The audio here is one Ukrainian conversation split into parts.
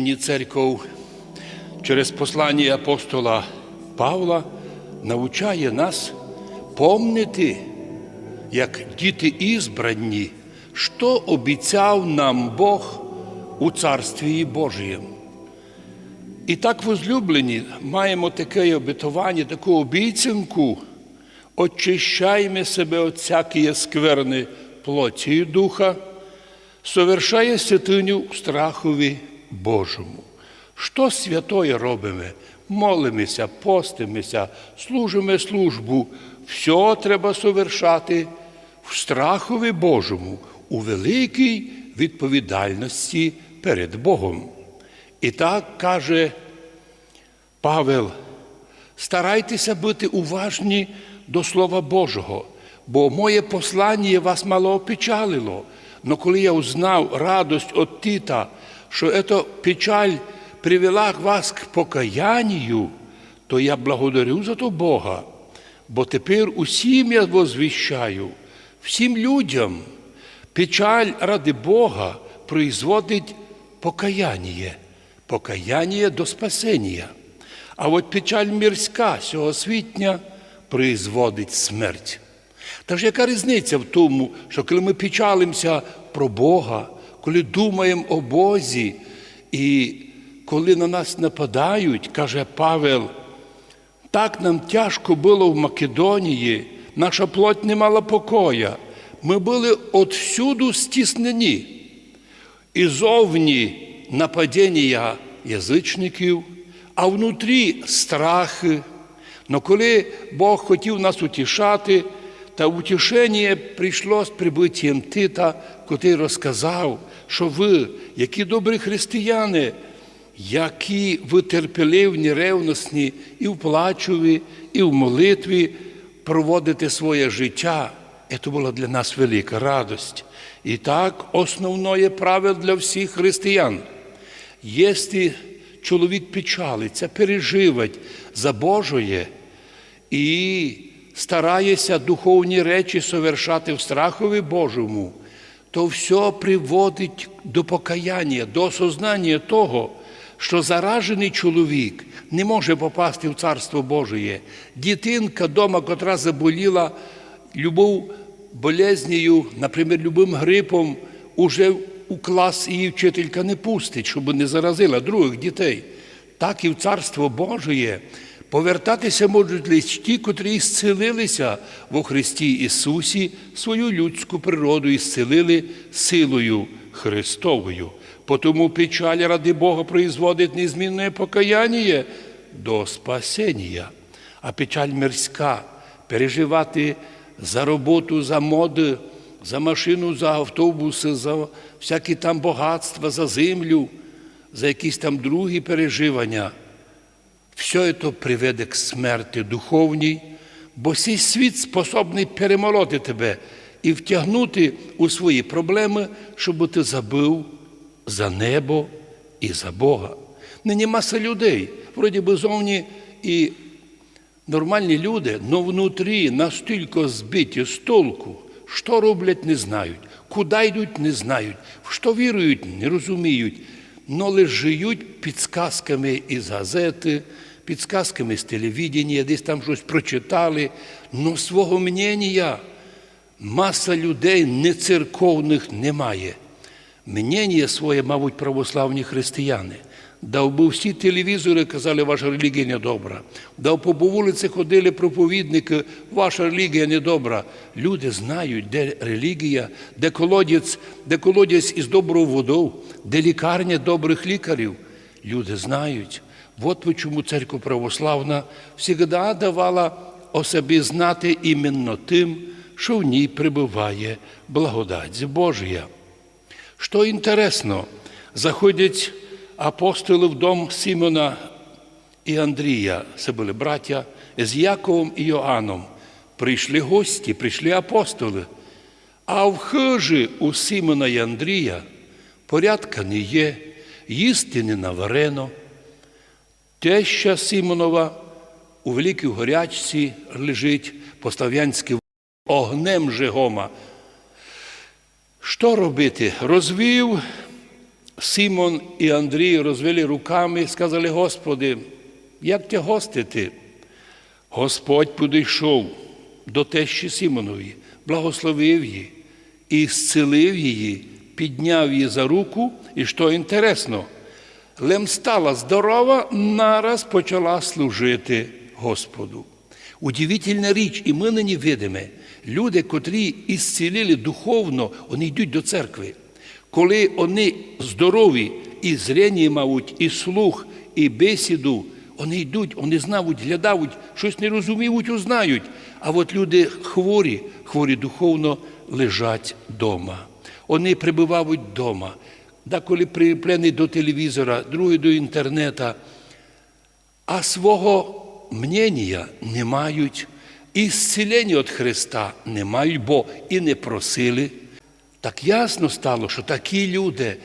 Нині церков через послання апостола Павла навчає нас помнити, як діти ізбрані, що обіцяв нам Бог у Царстві Божієм. І так, возлюблені, маємо таке обетування, таку обіцянку, очищаємо себе від всякої скверни плоті і духа, совершає святиню в страхові Божому. Що святое робимо? Молимося, постимося, служимо службу. Все треба совершати в страхові Божому, у великій відповідальності перед Богом. І так каже Павел, старайтеся бути уважні до Слова Божого, бо моє послання вас мало опечалило. Но коли я узнав радость от Тита, що эта печаль привела вас к покаянию, то я благодарю за то Бога, бо тепер усім я возвіщаю, всім людям, печаль ради Бога производить покаяние, покаяние до спасения. А от печаль мирська сьогосвітня производить смерть. Тож яка різниця в тому, що коли ми печалимося про Бога, коли думаємо о Бозі, і коли на нас нападають, каже Павел, так нам тяжко було в Македонії, наша плоть не мала покоя. Ми були отсюду стіснені. І зовні нападіння язичників, а внутрі страхи. Но коли Бог хотів нас утішати, та утішення прийшло з прибиттям Тита, котрий розказав, що ви, які добрі християни, які ви терпеливні, ревностні і в плачові, і в молитві проводите своє життя. Це була для нас велика радость. І так, основне правило для всіх християн. Якщо чоловік печалиться, переживать за Божоє і старається духовні речі совершати в страхові Божому, то все приводить до покаяння, до осознання того, що заражений чоловік не може попасти в Царство Божє. Дітинка дома, котра заболіла любов болезнею, наприклад, любим грипом, уже у клас її вчителька не пустить, щоб не заразила других дітей. Так і в Царство Божє повертатися можуть лише ті, котрі зцілилися во Христі Ісусі, свою людську природу і зцілили силою Христовою. Потому печаль ради Бога производить незмінне покаяння до спасення, а печаль мирська переживати за роботу, за моди, за машину, за автобуси, за всякі там багатства, за землю, за якісь там другі переживання. Все це приведе к смерті духовній, бо цей світ способний перемолоти тебе і втягнути у свої проблеми, щоб ти забив за небо і за Бога. Нині маса людей, вроді би зовні і нормальні люди, але внутрі настільки збиті з толку, що роблять, не знають, куди йдуть, не знають, в що вірують, не розуміють, лише живуть підсказками із газети, підсказками з телевідення, десь там щось прочитали, но свого мнення маса людей нецерковних немає. Мнення своє, мабуть, православні християни. Дав би всі телевізори казали, ваша релігія не добра. Дав по вулиці ходили проповідники, ваша релігія не добра. Люди знають, де релігія, де колодязь, де колодязь із доброю водою, де лікарня добрих лікарів. Люди знають. От ви чому церква православна завжди давала о собі знати іменно тим, що в ній прибуває благодать Божія. Що інтересно, заходять апостоли в дом Симона і Андрія, це були браття, з Яковом і Йоанном. Прийшли гості, прийшли апостоли. А в хижі у Симона і Андрія порядка не є, їсти не наварено. Теща Симонова у великій горячці лежить по-слав'янськи огнем жегома. Що робити? Розвів Симон і Андрій розвели руками сказали, Господи, як тя гостити? Господь підійшов до тещі Симонові, благословив її і зцілив її, підняв її за руку, і що інтересно, Лем стала здорова, нараз почала служити Господу. Удивительна річ, і ми нині видимо, люди, котрі ісцілили духовно, вони йдуть до церкви. Коли вони здорові, і зрення мають, і слух, і бесіду, вони йдуть, вони знають, глядають, щось не розуміють, узнають. А от люди хворі, хворі духовно лежать вдома. Вони прибувають вдома. Деколи приплені до телевізора, другі до інтернету, а свого мнення не мають, і зцілення від Христа не мають, бо і не просили. Так ясно стало, що такі люди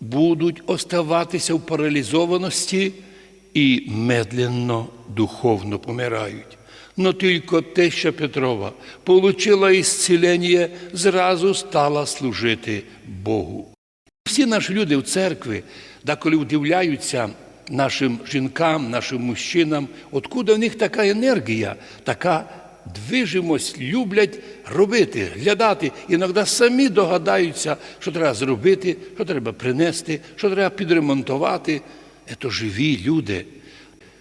будуть оставатися в паралізованості і медленно духовно помирають. Но тільки теща Петрова получила ісцілення, зразу стала служити Богу. Всі наші люди в церкві, деколи удивляються нашим жінкам, нашим мужчинам, откуда в них така енергія, така движимость, люблять робити, глядати. Іноді самі догадаються, що треба зробити, що треба принести, що треба підремонтувати. Це живі люди.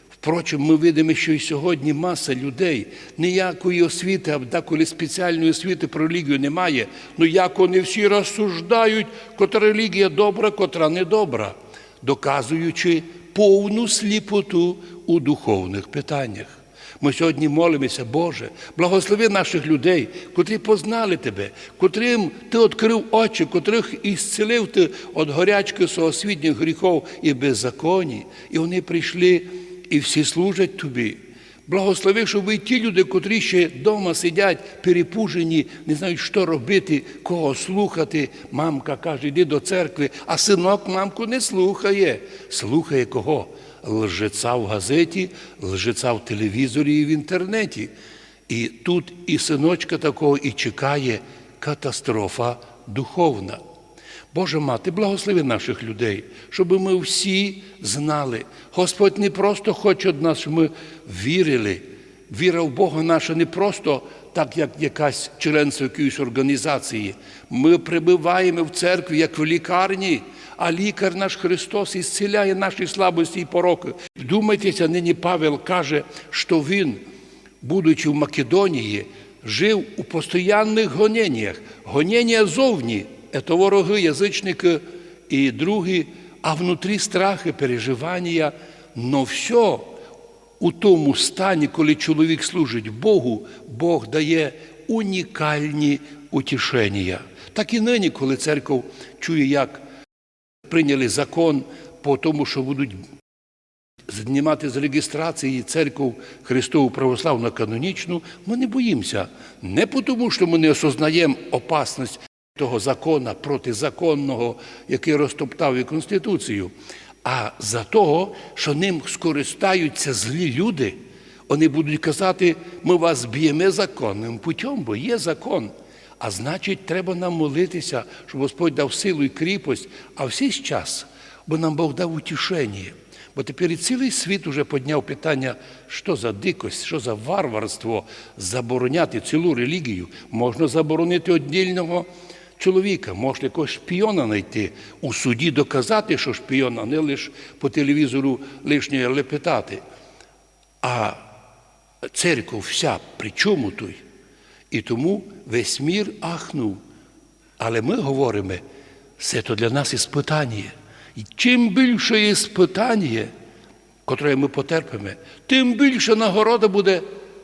Впрочем, ми видимо, що і сьогодні маса людей ніякої освіти, а деколи спеціальної освіти про релігію немає. Ну як вони всі розсуждають, котра релігія добра, котра недобра, доказуючи повну сліпоту у духовних питаннях. Ми сьогодні молимося, Боже, благослови наших людей, котрі познали Тебе, котрим Ти відкрив очі, котрих ісцелив Ти від горячки соосвітніх гріхов і беззаконні, і вони прийшли і всі служать Тобі. Благослови, щоб і ті люди, котрі ще вдома сидять, перепужені, не знають, що робити, кого слухати. Мамка каже, йди до церкви, а синок мамку не слухає. Слухає кого? Лжеця в газеті, лжеця в телевізорі і в інтернеті. І тут і синочка такого і чекає катастрофа духовна. Боже мати, благослови наших людей, щоб ми всі знали. Господь не просто хоче від нас, щоб ми вірили. Віра в Бога наша не просто так, як якась членство якоїсь організації. Ми прибуваємо в церкві, як в лікарні, а лікар наш Христос ісціляє наші слабості і пороки. Вдумайтеся, нині Павел каже, що він, будучи в Македонії, жив у постоянних гоненнях. Гонення зовні це вороги, язичники і другі, а внутрі страхи, переживання. Но все у тому стані, коли чоловік служить Богу, Бог дає унікальні утішення. Так і нині, коли церква чує, як прийняли закон по тому, що будуть знімати з реєстрації церкву Христову православну канонічну, ми не боїмося. Не тому, що ми не осознаємо опасність того закона протизаконного, який розтоптав і Конституцію, а за того, що ним скористаються злі люди, вони будуть казати, ми вас б'ємо законним путем, бо є закон. А значить, треба нам молитися, щоб Господь дав силу і кріпость, а всі час, бо нам Бог дав утішення. Бо тепер і цілий світ уже підняв питання, що за дикость, що за варварство забороняти цілу релігію. Можна заборонити одільного чоловіка, можна якогось шпіона знайти, у суді доказати, що шпіон, а не лише по телевізору лишнє лепетати. А церква вся при чому той? І тому весь мір ахнув. Але ми говоримо, це то для нас іспитання. І чим більше іспитання, котре ми потерпимо, тим більше нагорода буде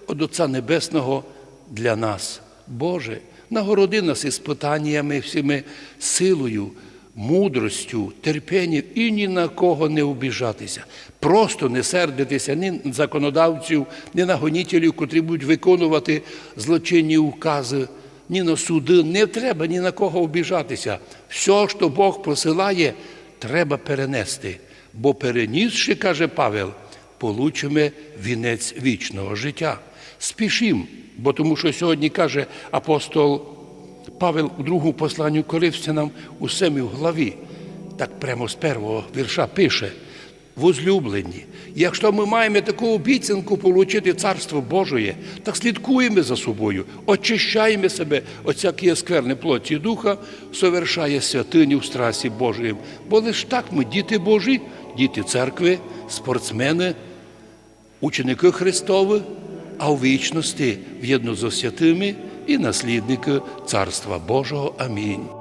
від Отця Небесного для нас. Боже, нагороди нас іспитаннями, всіми силою, мудростю, терпінням і ні на кого не обіжатися. Просто не сердитися ні законодавців, ні на гонітелів, котрі будуть виконувати злочинні укази, ні на суди. Не треба ні на кого обіжатися. Все, що Бог посилає, треба перенести. Бо перенісши, каже Павел, получимо вінець вічного життя. Спішім, бо тому що сьогодні каже апостол Павел у другому посланню Коринфянам у семій главі. так прямо з першого вірша пише. Возлюблені, якщо ми маємо таку обіцянку отримати Царство Божоє, так слідкуємо за собою, очищаємо себе от всякої скверни плоті духа, совершає святиню в страсі Божої. Бо лиш так ми діти Божі, діти церкви, спортсмени, ученики Христові, а у вічності в'єдно зо святими і наслідники Царства Божого. Амінь.